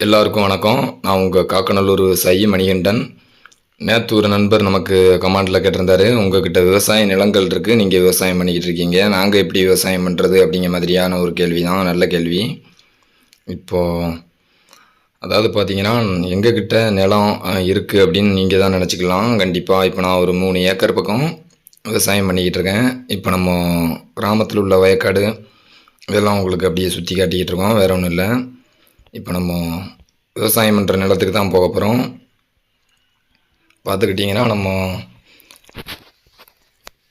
எல்லாருக்கும் வணக்கம். நான் உங்கள் காக்கநல்லூர் விவசாயி மணிகண்டன். நேற்று ஒரு நண்பர் நமக்கு கமாண்டில் கேட்டிருந்தாரு. உங்ககிட்ட விவசாய நிலங்கள் இருக்குது நீங்கள் விவசாயம் பண்ணிக்கிட்டு இருக்கீங்க. நாங்கள் எப்படி விவசாயம் பண்ணுறது அப்படிங்கிற மாதிரியான ஒரு கேள்வி தான் நல்ல கேள்வி. இப்போது அதாவது பார்த்தீங்கன்னா எங்ககிட்ட நிலம் இருக்குது அப்படின்னு நீங்கள் தான் நினச்சிக்கலாம். கண்டிப்பாக இப்போ நான் ஒரு மூணு ஏக்கர் பக்கம் விவசாயம் பண்ணிக்கிட்டு இருக்கேன். இப்போ நம்ம கிராமத்தில் உள்ள வயக்காடு இதெல்லாம் உங்களுக்கு அப்படியே சுற்றி காட்டிக்கிட்டு இருக்கோம். வேறு ஒன்றும் இல்லை. இப்போ நம்ம விவசாயம் பண்ணுற நிலத்துக்கு தான் போக போகிறோம் பார்த்துக்கிட்டிங்கன்னா நம்ம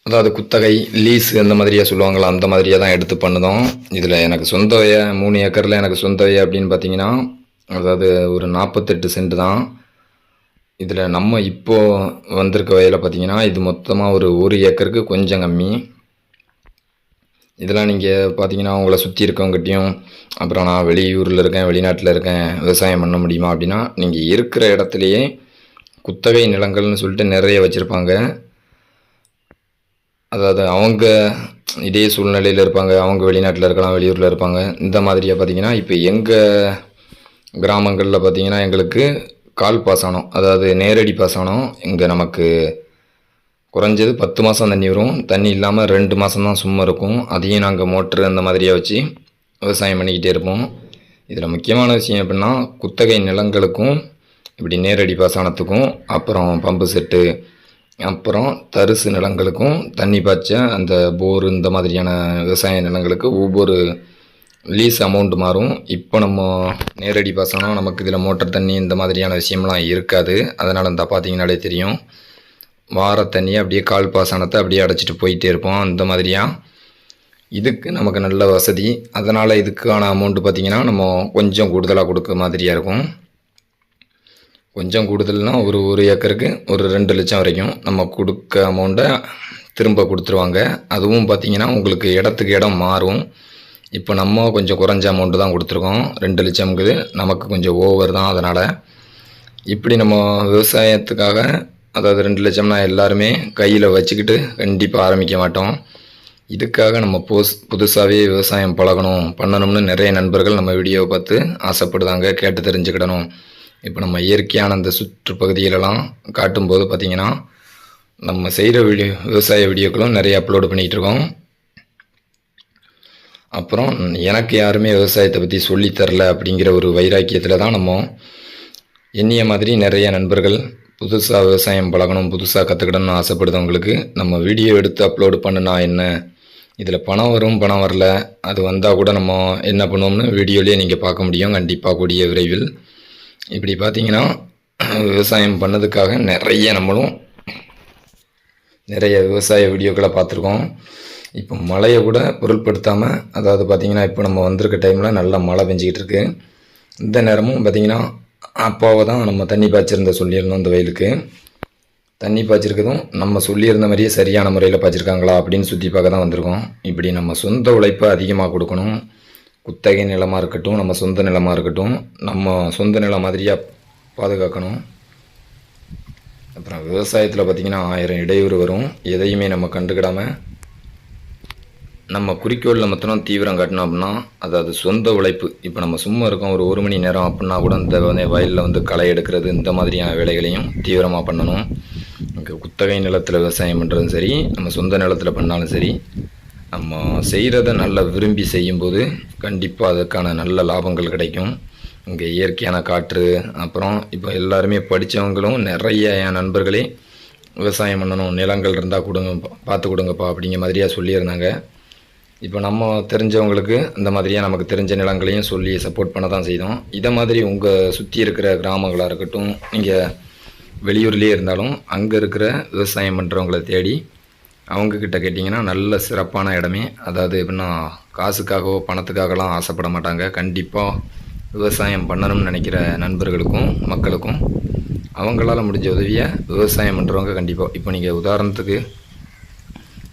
அதாவது குத்தகை லீஸ் அந்த மாதிரியாக சொல்லுவாங்களா அந்த மாதிரியாக தான் எடுத்து பண்ணுதோம். இதில் எனக்கு சொந்த வய மூணு ஏக்கரில் எனக்கு சொந்த வய அப்படின்னு பார்த்தீங்கன்னா அதாவது ஒரு நாற்பத்தெட்டு சென்ட் தான். இதில் நம்ம இப்போ வந்திருக்க வயலில் பார்த்தீங்கன்னா இது மொத்தமாக ஒரு ஒரு ஏக்கருக்கு கொஞ்சம் கம்மி. இதெல்லாம் நீங்கள் பார்த்தீங்கன்னா உங்களை சுற்றி இருக்கவங்ககிட்டையும் அப்புறம் நான் வெளியூரில் இருக்கேன் வெளிநாட்டில் இருக்கேன் விவசாயம் பண்ண முடியுமா அப்படின்னா நீங்கள் இருக்கிற இடத்துலையே குத்தகை நிலங்கள்னு சொல்லிட்டு நிறைய வச்சுருப்பாங்க. அதாவது அவங்க இதே சூழ்நிலையில் இருப்பாங்க அவங்க வெளிநாட்டில் இருக்கலாம் வெளியூரில் இருப்பாங்க. இந்த மாதிரியாக பார்த்தீங்கன்னா இப்போ எங்கள் கிராமங்களில் பார்த்தீங்கன்னா எங்களுக்கு கால் பாசனம் அதாவது நேரடி பாசனம் இங்கே நமக்கு குறைஞ்சது பத்து மாதம் தண்ணி வரும். தண்ணி இல்லாமல் ரெண்டு மாதம் தான் சும்மா இருக்கும். அதையும் நாங்கள் மோட்ரு அந்த மாதிரியாக வச்சு விவசாயம் பண்ணிக்கிட்டே இருப்போம். இதில் முக்கியமான விஷயம் எப்படின்னா குத்தகை நிலங்களுக்கும் இப்படி நேரடி பாசனத்துக்கும் அப்புறம் பம்பு செட்டு அப்புறம் தரிசு நிலங்களுக்கும் தண்ணி பாய்ச்ச அந்த போர் இந்த மாதிரியான விவசாய நிலங்களுக்கு ஒவ்வொரு லீஸ் அமௌண்ட் மாறும். இப்போ நம்ம நேரடி பாசனம் நமக்கு இதில் மோட்டர் தண்ணி இந்த மாதிரியான விஷயம்லாம் இருக்காது. அதனால் இந்த பார்த்தீங்கனாலே தெரியும். வார தண்ணியை அப்படியே கால் பாசனத்தை அப்படியே அடைச்சிட்டு போயிட்டே இருப்போம். அந்த மாதிரியாக இதுக்கு நமக்கு நல்ல வசதி. அதனால் இதுக்கான அமௌண்ட்டு பார்த்திங்கன்னா நம்ம கொஞ்சம் கூடுதலாக கொடுக்க மாதிரியாக இருக்கும். கொஞ்சம் கூடுதல்னா ஒரு ஒரு ஏக்கருக்கு ஒரு ரெண்டு லட்சம் வரைக்கும் நம்ம கொடுக்க அமௌண்ட்டை திரும்ப கொடுத்துருவாங்க. அதுவும் பார்த்திங்கன்னா உங்களுக்கு இடத்துக்கு இடம் மாறும். இப்போ நம்ம கொஞ்சம் குறைஞ்ச அமௌண்ட்டு தான் கொடுத்துருக்கோம். ரெண்டு லட்சம்ங்குது. நமக்கு கொஞ்சம் ஓவர் தான் அதனால். இப்படி நம்ம விவசாயத்துக்காக அதாவது ரெண்டு லட்சம்னா எல்லாருமே கையில் வச்சுக்கிட்டு கண்டிப்பாக ஆரம்பிக்க மாட்டோம். இதுக்காக நம்ம போஸ் புதுசாகவே விவசாயம் பழகணும். பண்ணணும்னு நிறைய நண்பர்கள் நம்ம வீடியோவை பார்த்து ஆசைப்படுதாங்க கேட்டு தெரிஞ்சுக்கிடணும். இப்போ நம்ம இயற்கையான அந்த சுற்றுப்பகுதியிலலாம் காட்டும்போது பார்த்திங்கன்னா நம்ம செய்கிற வீடியோ விவசாய வீடியோக்களும் நிறைய அப்லோடு பண்ணிகிட்டு இருக்கோம். அப்புறம் எனக்கு யாருமே விவசாயத்தை பற்றி சொல்லித்தரல அப்படிங்கிற ஒரு வைராக்கியத்தில் தான் நம்ம. எண்ணிய மாதிரி நிறைய நண்பர்கள் புதுசாக விவசாயம் பழகணும் புதுசாக கற்றுக்கிடணும்னு ஆசைப்படுதவங்களுக்கு நம்ம வீடியோ எடுத்து அப்லோடு பண்ணுனா என்ன? இதில் பணம் வரும் பணம் வரல. அது வந்தால் கூட நம்ம என்ன பண்ணுவோம்னு வீடியோலேயே நீங்கள் பார்க்க முடியும். கண்டிப்பாக கூடிய விரைவில். இப்படி பார்த்தீங்கன்னா விவசாயம் பண்ணதுக்காக நிறைய நம்மளும் நிறைய விவசாய வீடியோக்களை பார்த்துருக்கோம். இப்போ மழையை கூட பொருட்படுத்தாமல் அதாவது பார்த்திங்கன்னா இப்போ நம்ம வந்திருக்க டைமில் நல்லா மழை பெஞ்சிக்கிட்டு இருக்குது இந்த நேரமும் பார்த்திங்கன்னா அப்போவை தான் நம்ம தண்ணி பாய்ச்சிருந்த சொல்லியிருந்தோம் இந்த வயலுக்கு. தண்ணி பாய்ச்சிருக்கதும் நம்ம சொல்லியிருந்த மாதிரியே சரியான முறையில் பாய்ச்சிருக்காங்களா அப்படின்னு சுற்றி பார்க்க தான் வந்திருக்கோம். இப்படி நம்ம சொந்த உழைப்பை அதிகமாக கொடுக்கணும். குத்தகை நிலமாக இருக்கட்டும் நம்ம சொந்த நிலமாக இருக்கட்டும் நம்ம சொந்த நிலம் மாதிரியாக பாதுகாக்கணும். அப்புறம் விவசாயத்தில் பார்த்திங்கன்னா ஆயிரம் இடையூறு வரும். எதையுமே நம்ம கண்டுக்கிடாமல் நம்ம குறிக்கோளில் மொத்தம் தீவிரம் காட்டினோம் அப்படின்னா அதாவது சொந்த உழைப்பு. இப்போ நம்ம சும்மா இருக்கோம் ஒரு ஒரு மணி நேரம் அப்படின்னா கூட இந்த வந்து வயலில் வந்து களை எடுக்கிறது இந்த மாதிரியான வேலைகளையும் தீவிரமாக பண்ணணும். இங்கே குத்தகை நிலத்தில் விவசாயம் பண்ணுறதும் சரி நம்ம சொந்த நிலத்தில் பண்ணாலும் சரி நம்ம செய்கிறத நல்லா விரும்பி செய்யும்போது கண்டிப்பாக அதுக்கான நல்ல லாபங்கள் கிடைக்கும். இங்கே இயற்கையான காற்று அப்புறம் இப்போ எல்லாருமே படித்தவங்களும் நிறைய என் நண்பர்களே விவசாயம் பண்ணணும் நிலங்கள் இருந்தால் கொடுங்க பார்த்து கொடுங்கப்பா அப்படிங்கிற மாதிரியாக சொல்லியிருந்தாங்க. இப்போ நம்ம தெரிஞ்சவங்களுக்கு இந்த மாதிரியாக நமக்கு தெரிஞ்ச நிலங்களையும் சொல்லி சப்போர்ட் பண்ண தான் செய்தோம். இதை மாதிரி உங்கள் சுற்றி இருக்கிற கிராமங்களாக இருக்கட்டும் நீங்கள் வெளியூர்லேயே இருந்தாலும் அங்கே இருக்கிற விவசாயம் பண்ணுறவங்கள தேடி அவங்கக்கிட்ட கேட்டிங்கன்னா நல்ல சிறப்பான இடமே. அதாவது எப்படின்னா காசுக்காகவோ பணத்துக்காகலாம் ஆசைப்பட மாட்டாங்க. கண்டிப்பாக விவசாயம் பண்ணணும்னு நினைக்கிற நண்பர்களுக்கும் மக்களுக்கும் அவங்களால முடிஞ்ச உதவியை விவசாயம் பண்ணுறவங்க கண்டிப்பாக இப்போ நீங்கள் உதாரணத்துக்கு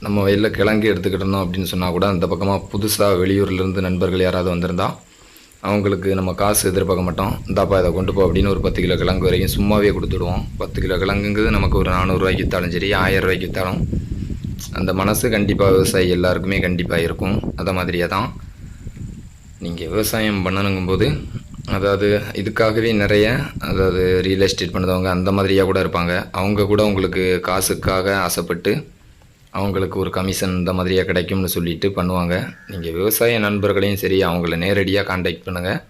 நம்ம வயலில் கிழங்கு எடுத்துக்கிட்டோம் அப்படின்னு சொன்னால் கூட அந்த பக்கமாக புதுசாக வெளியூர்லேருந்து நண்பர்கள் யாராவது வந்திருந்தால் அவங்களுக்கு நம்ம காசு எதிர்பார்க்க மாட்டோம். இந்தாப்பா இதை கொண்டு போ அப்படின்னு ஒரு பத்து கிலோ கிழங்கு வரைக்கும் சும்மாவே கொடுத்துடுவோம். பத்து கிலோ கிழங்குங்கிறது நமக்கு ஒரு நானூறுரூவாய்க்கு விற்றாலும் சரி ஆயிரம் ரூபாய்க்கு விற்றாலும் அந்த மனசு கண்டிப்பாக விவசாயி எல்லாருக்குமே கண்டிப்பாக இருக்கும். அதை மாதிரியே தான் நீங்கள் விவசாயம் பண்ணணுங்கும்போது அதாவது இதுக்காகவே நிறைய அதாவது ரியல் எஸ்டேட் பண்ணுறவங்க அந்த மாதிரியாக கூட இருப்பாங்க. அவங்க கூட உங்களுக்கு காசுக்காக ஆசைப்பட்டு அவங்களுக்கு ஒரு கமிஷன் இந்த மாதிரியாக கிடைக்கும்னு சொல்லிட்டு பண்ணுவாங்க. நீங்கள் விவசாய நண்பர்களையும் சரி அவங்கள நேரடியாக காண்டாக்ட் பண்ணுங்கள்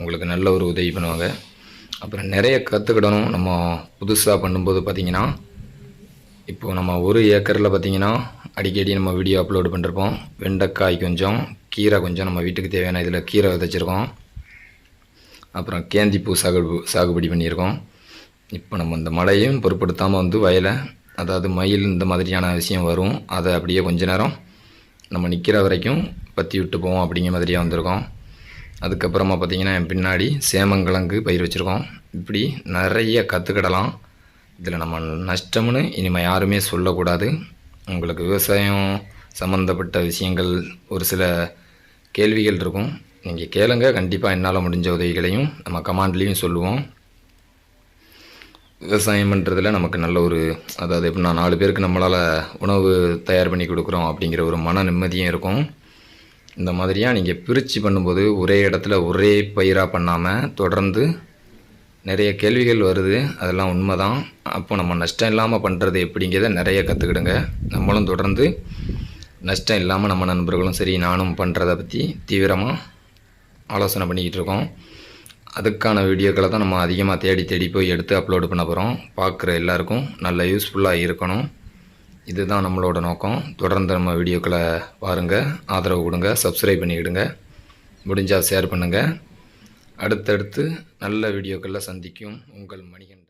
உங்களுக்கு நல்ல ஒரு உதவி பண்ணுவாங்க. அப்புறம் நிறைய கற்றுக்கிடணும் நம்ம புதுசாக பண்ணும்போது பார்த்திங்கன்னா இப்போது நம்ம ஒரு ஏக்கரில் பார்த்திங்கன்னா அடிக்கடி நம்ம வீடியோ அப்லோடு பண்ணிருப்போம். வெண்டைக்காய் கொஞ்சம் கீரை கொஞ்சம் நம்ம வீட்டுக்கு தேவையான இதில் கீரை விதைச்சிருக்கோம். அப்புறம் கேந்திப்பூ சாகுபடி சாகுபடி பண்ணியிருக்கோம். இப்போ நம்ம இந்த மழையும் பொருட்படுத்தாமல் வந்து வயலை அதாவது மயில் இந்த மாதிரியான விஷயம் வரும். அதை அப்படியே கொஞ்ச நேரம் நம்ம நிற்கிற வரைக்கும் பற்றி விட்டு போவோம் அப்படிங்கிற மாதிரியாக வந்திருக்கோம். அதுக்கப்புறமா பார்த்திங்கன்னா என் பின்னாடி சேமங்கிழங்கு பயிர் வச்சுருக்கோம். இப்படி நிறைய கற்றுக்கிடலாம் இதில் நம்ம நஷ்டம்னு இனிமேல் யாருமே சொல்லக்கூடாது. உங்களுக்கு விவசாயம் சம்மந்தப்பட்ட விஷயங்கள் ஒரு சில கேள்விகள் இருக்கும். நீங்கள் கேளுங்க. கண்டிப்பாக என்னால் முடிஞ்ச உதவிகளையும் நம்ம கமாண்ட்லேயும் சொல்லுவோம். விவசாயம் பண்ணுறதுல நமக்கு நல்ல ஒரு அதாவது எப்படின்னா நாலு பேருக்கு நம்மளால் உணவு தயார் பண்ணி கொடுக்குறோம் அப்படிங்கிற ஒரு மன நிம்மதியும் இருக்கும். இந்த மாதிரியாக நீங்கள் பிரித்து பண்ணும்போது ஒரே இடத்துல ஒரே பயிராக பண்ணாமல் தொடர்ந்து நிறைய கேள்விகள் வருது. அதெல்லாம் உண்மை தான் அப்போ நம்ம நஷ்டம் இல்லாமல் பண்ணுறது எப்படிங்கிறத நிறைய கற்றுக்கிடுங்க நம்மளும் தொடர்ந்து நஷ்டம் இல்லாமல் நம்ம நண்பர்களும் சரி நானும் பண்ணுறதை பற்றி தீவிரமாக ஆலோசனை பண்ணிக்கிட்டு இருக்கோம். அதுக்கான வீடியோக்களை தான் நம்ம அதிகமாக தேடி தேடி போய் எடுத்து அப்லோடு பண்ண போகிறோம் பார்க்குற எல்லாருக்கும் நல்ல யூஸ்ஃபுல்லாக இருக்கணும். இதுதான் நம்மளோட நோக்கம். தொடர்ந்து நம்ம வீடியோக்களை பாருங்கள் ஆதரவு கொடுங்க சப்ஸ்கிரைப் பண்ணிக்கிடுங்க. முடிஞ்சால் ஷேர் பண்ணுங்கள் அடுத்தடுத்து நல்ல வீடியோக்களில் சந்திக்கும் உங்கள் மணிகன்